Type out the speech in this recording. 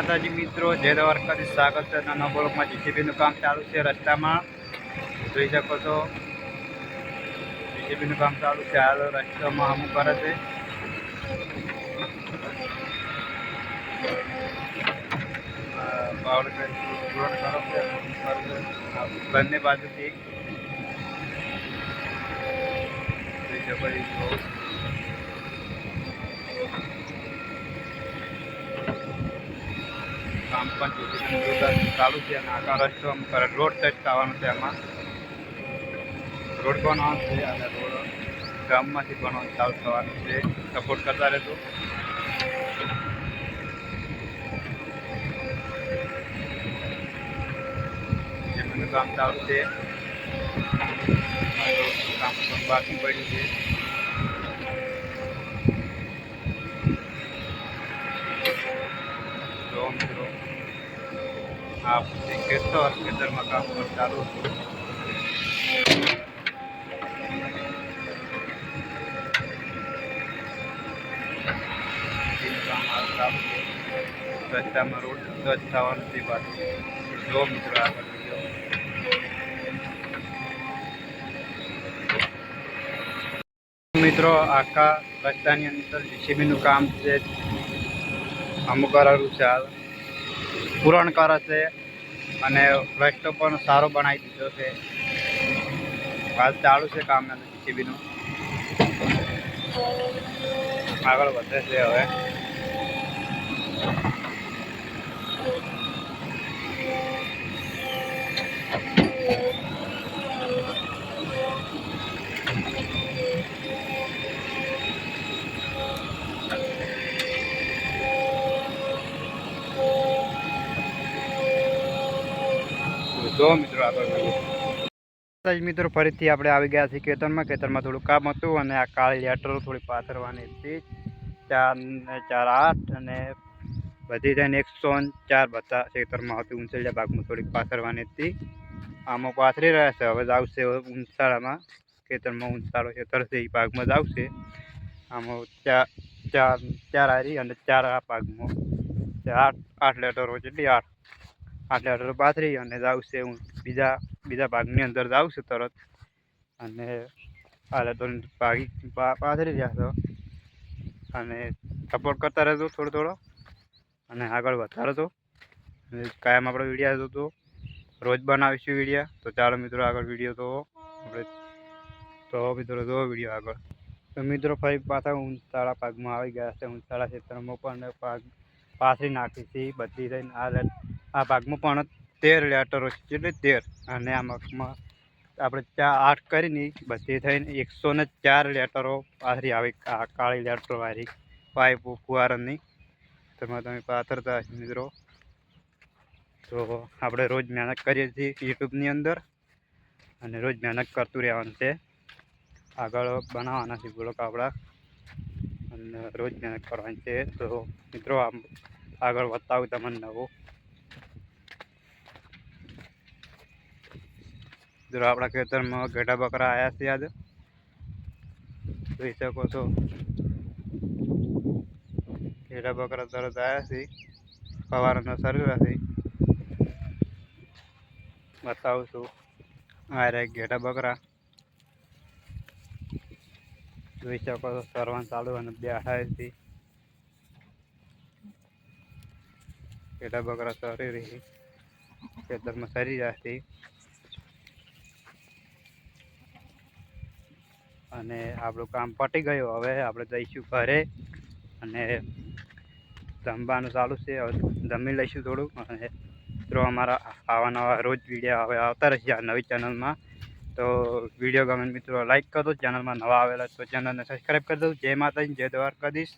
માતાજી મિત્રો, જય દ્વારકાથી સ્વાગત છે નાના બ્લોકમાં જીસીબીનું કામ ચાલુ છે રસ્તામાં. જોઈ શકો છો. જીસીબીનું કામ ચાલુ છે. હાલ રસ્તામાં અમુક કરે છે. બંને બાજુથી. જોઈ શકો છો. પણ ચાલુ છે અને આખા રસ્તો રોડ ટચ થવાનું છે એમાં. રોડ બનાવવાનો છે? અને રોડ ગામમાંથી બનાવવાનું ચાલુ થવાનું છે. સપોર્ટ કરતા રહેતો જીસીબીનું કામ ચાલુ છે. કામ પણ બાકી પડ્યું છે જો મિત્રો આ ખેતર ખેતરમાં કામ પર ચાલુ રસ્તામાં રોડ સ્વચ્છ થવાની છે. જો મિત્રો આગળ મિત્રો, આખા રસ્તાની અંદર જીસીબીનું કામ છે. અમુક કરારું છે પૂરણ કરે છે. અને રસ્તો પણ સારો બનાવી દીધો છે. હાલ ચાલુ છે કામ જીસીબીનું આગળ વધે છે હવે. જો મિત્રો આગળ મિત્રો ફરીથી આપણે આવી ગયા છીએ ખેતરમાં ખેતરમાં થોડું કામ હતું અને આ કાળી લેટર થોડી પાથરવાની હતી. ચાર ને ચાર આઠ અને બધી થઈને એકસો ચાર બધા ખેતરમાં હતી. ઊંચેલા ભાગમાં થોડીક પાથરવાની હતી. આમાં પાથરી રહ્યા છે. હવે જ આવશે ઊંચાળામાં. ખેતરમાં ઊંચાળો ખેતર છે એ ભાગમાં જ આવશે. આમાં ચાર ચાર ચાર હારી અને ચાર આ ભાગમાં. આઠ આઠ લેટરો જેટલી આઠ આઠ લેટરો પાથરી અને જાઉં આવશે હું. બીજા બીજા ભાગની અંદર જ આવશે તરત. અને આટલે તો ભાગી પાથરી રહ્યા છો અને સપોર્ટ કરતા રહેજો થોડો થોડો. અને આગળ વધતા અને કાયમ આપણે વીડિયો તો. રોજ બનાવીશું વીડિયો. તો ચાલો મિત્રો આગળ વીડિયો તો આપણે તો મિત્રો જો વીડિયો આગળ. તો મિત્રો ફરી પાછા ઊંચાળા ભાગમાં આવી ગયા છે. ઊંચાળા ક્ષેત્રમાં પણ પાક, પાથરી નાખી છે. બધી થઈને આ આ ભાગમાં પણ તેર લેટરો છે, એટલે તેર. અને આ મગમાં આપણે ચાર, આઠ કરીને બધી થઈને એકસો ને ચાર લેટરો પાથરી આવી, આ કાળી લેટરો વાળી પાઇપ ફુવારની. તેમાં તમે પાથરતા મિત્રો. તો આપણે રોજ મહેનત કરીએ છીએ યુટ્યુબની અંદર. અને રોજ મહેનત કરતું રહેવાનું છે. આગળ બનાવવાના છે બ્લોક આપણા. અને રોજ મહેનત કરવાની છે. તો મિત્રો, આમ આગળ બતાવું તમને નવું જો આપણા ખેતરમાં ઘેટા બકરા આવ્યા છે આજે, જોઈ શકો છો. ઘેટા બકરા તરત આવ્યા છે સવારના સરેરાથી બતાવું છું, આ રહ્યા ઘેટા બકરા. જોઈ શકો છો સરવાન ચાલુ અને બે છે. ઘેટા બકરા સરી રહી ખેતરમાં સરી જશે અને આપણું કામ પટી ગયું. હવે આપણે જઈશું ઘરે અને જમવાનું ચાલુ છે. હવે જમી લઈશું થોડું અને મિત્રો અમારા આવા નવા રોજ વીડિયો હવે આવતા રહેશે આ નવી ચેનલમાં. તો વીડિયો ગમે મિત્રો લાઈક કરો ચેનલમાં નવા આવેલા તો ચેનલને સબસ્ક્રાઈબ કરી દઉં જય માતાજી, જય દ્વારકાધીશ.